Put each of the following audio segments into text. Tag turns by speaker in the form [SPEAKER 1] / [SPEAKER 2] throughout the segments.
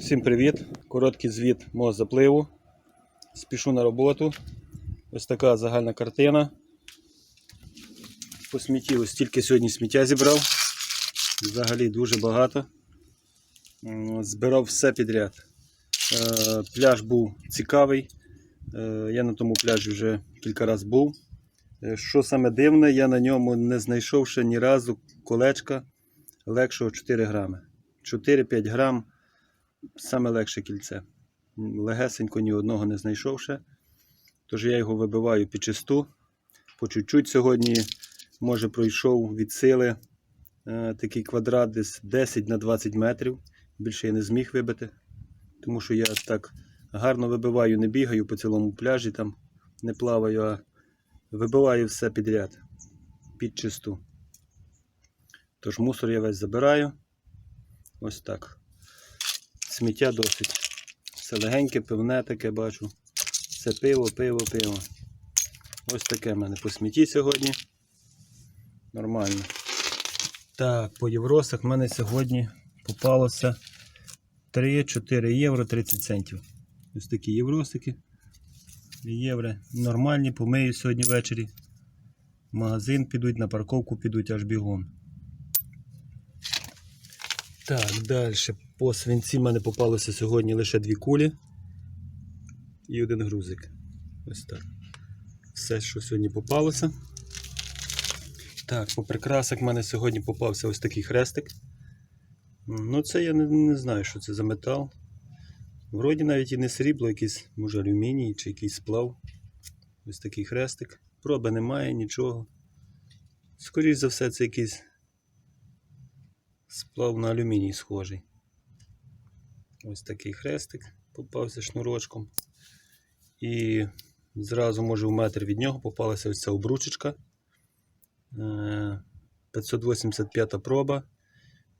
[SPEAKER 1] Всім привіт! Короткий звіт мого запливу. Спішу на роботу. Ось така загальна картина. По смітті ось тільки сьогодні сміття зібрав. Взагалі дуже багато. Збирав все підряд. Е, Пляж був цікавий. Е, Я на тому пляжі вже кілька разів був. Е, Що саме дивне, я на ньому не знайшов ще ні разу колечка легшого 4 грами. 4-5 грам саме легше кільце. Легесенько ні одного не знайшов ще. Тож я його вибиваю під чисту. По чуть-чуть сьогодні, може, пройшов від сили е, такий квадрат десь 10 на 20 метрів. Більше я не зміг вибити. Тому що я так гарно вибиваю, не бігаю по цілому пляжі, там не плаваю, а вибиваю все підряд під чисту. Тож мусор я весь забираю. Ось так. Сміття досить. Все легеньке, пивне таке бачу. Це пиво, пиво, пиво. Ось таке в мене по смітті сьогодні. Нормально. Так, по євросах в мене сьогодні попалося 3-4 євро 30 центів. Ось такі євросики. Євро нормальні, помию сьогодні ввечері. Магазин підуть, на парковку підуть аж бігом. Так, далі. По свинці в мене попалося сьогодні лише дві кулі і один грузик. Ось так. Все, що сьогодні попалося. Так, по прикрасах в мене сьогодні попався ось такий хрестик. Ну, це я не, не знаю, що це за метал. Вроді навіть і не срібло, якийсь, може, алюміній чи якийсь сплав. Ось такий хрестик. Проби немає, нічого. Скоріше за все, це якийсь сплав на алюміній схожий. Ось такий хрестик попався шнурочком. І зразу, може, в метр від нього попалася ось ця обручечка. Е, 585 проба.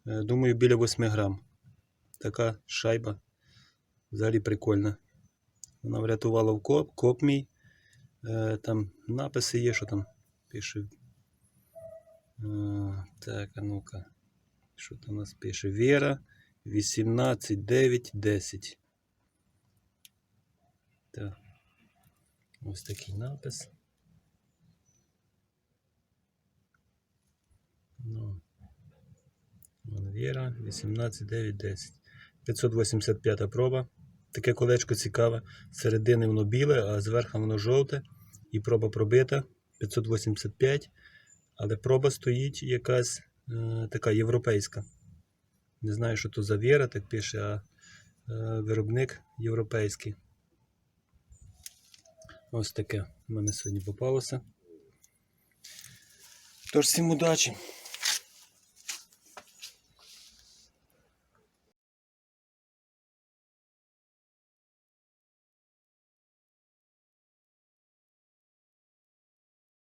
[SPEAKER 1] Е, Думаю, біля 8 грам. Така шайба. Взагалі прикольна. Вона врятувала в коп, коп мій. Е, Там написи є, що там пише. Е, Так, а ну-ка. Що там у нас пише? Віра 18, 9, 10. Так. Ось такий напис. Ну. Віра 18, 9, 10. 585 проба. Таке колечко цікаве. Середини воно біле, а зверху воно жовте. І проба пробита. 585. Але проба стоїть якась е, така європейська. Не знаю, що то за віра, так пише, а е, виробник європейський. Ось таке в мене сьогодні попалося. Тож всім удачі!